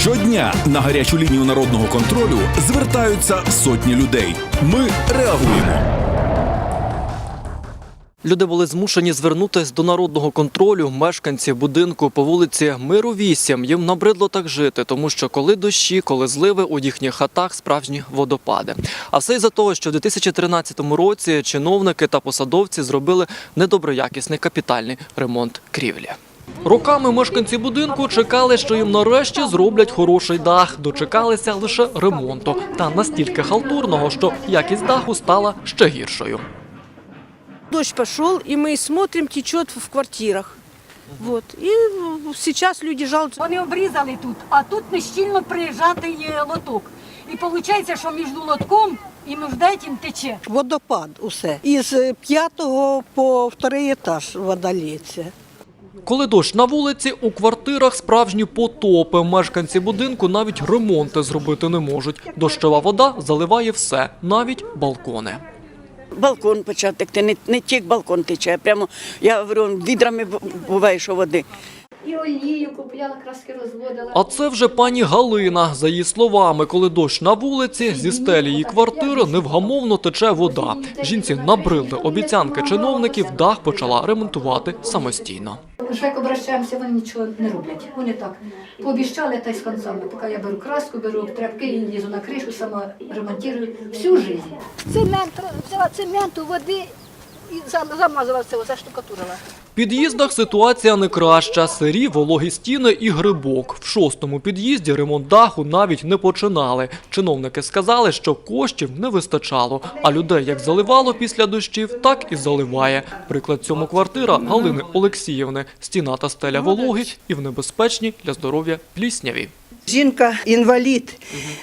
Щодня на гарячу лінію народного контролю звертаються сотні людей. Ми реагуємо. Люди були змушені звернутися до народного контролю. Мешканці будинку по вулиці Миру 8. Їм набридло так жити, тому що коли дощі, коли зливи у їхніх хатах справжні водопади. А все із-за того, що в 2013 році чиновники та посадовці зробили недоброякісний капітальний ремонт крівлі. Роками мешканці будинку чекали, що їм нарешті зроблять хороший дах. Дочекалися лише ремонту, та настільки халтурного, що якість даху стала ще гіршою. Дождь пошел, и мы смотрим, течет в квартирах. Вот. И ну, сейчас люди жалуются. Вони обрізали тут, а тут нещільно приїжджати є лоток. І виходить, що між лотком і між детям тече. Водопад усе. Із п'ятого по вторий етаж вода лється. Коли дощ на вулиці, у квартирах справжні потопи. Мешканці будинку навіть ремонти зробити не можуть. Дощова вода заливає все, навіть балкони. балкон почав текти, не, не тік балкон тече, прямо, я говорю, відрами бу- буває, що води. І олію купляла, краски розводила. А це вже пані Галина. За її словами, коли дощ на вулиці, зі стелі її квартири невгамовно тече вода. Жінці набридли обіцянки чиновників, дах почала ремонтувати самостійно. Вже як обращаємося, вони нічого не роблять. Вони так пообіщали та й з концами. Поки я беру краску, беру тряпки і лізу на кришу, сама ремонтую всю життя. цемент, взяла цементу, води і замазала це, заштукатурила. В під'їздах ситуація не краща. Сирі, вологі стіни і грибок. В шостому під'їзді ремонт даху навіть не починали. Чиновники сказали, що коштів не вистачало, а людей як заливало після дощів, так і заливає. Приклад цьому квартира Галини Олексіївни. Стіна та стеля вологі і в небезпечній для здоров'я плісняві. Жінка інвалід,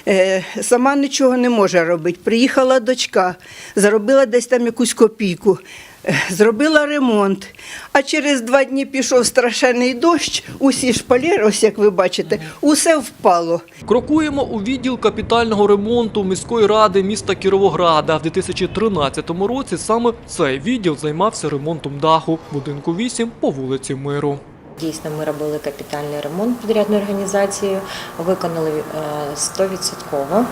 е, сама нічого не може робити. Приїхала дочка, заробила десь там якусь копійку, е, зробила ремонт. А через два дні пішов страшенний дощ, усі шпалери, ось як ви бачите, усе впало. Крокуємо у відділ капітального ремонту міської ради міста Кіровограда. В 2013 році саме цей відділ займався ремонтом даху будинку 8 по вулиці Миру. Дійсно, ми робили капітальний ремонт підрядною організацією, виконали е, 100%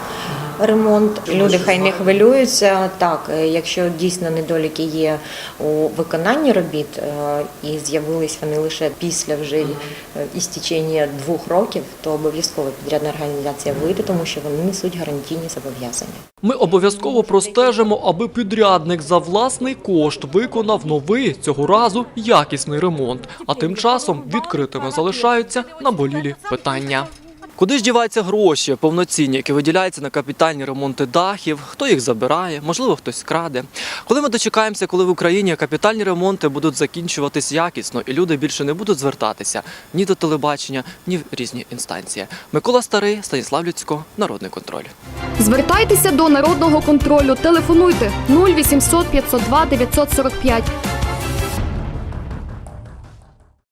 ремонт. Люди хай не хвилюються. Так, е, якщо дійсно недоліки є у виконанні робіт, е, і з'явились вони лише після вже е, істічення двох років, то обов'язково підрядна організація вийде, тому що вони несуть гарантійні зобов'язання. Ми обов'язково простежимо, аби підрядник за власний кошт виконав новий цього разу якісний ремонт. А тим часом відкритими залишаються наболілі питання. Куди ж діваються гроші повноцінні, які виділяються на капітальні ремонти дахів? Хто їх забирає? Можливо, хтось краде. Коли ми дочекаємося, коли в Україні капітальні ремонти будуть закінчуватись якісно, і люди більше не будуть звертатися ні до телебачення, ні в різні інстанції. Микола Старий, Станіслав Люцько, Народний контроль. Звертайтеся до народного контролю. Телефонуйте 0800 502 945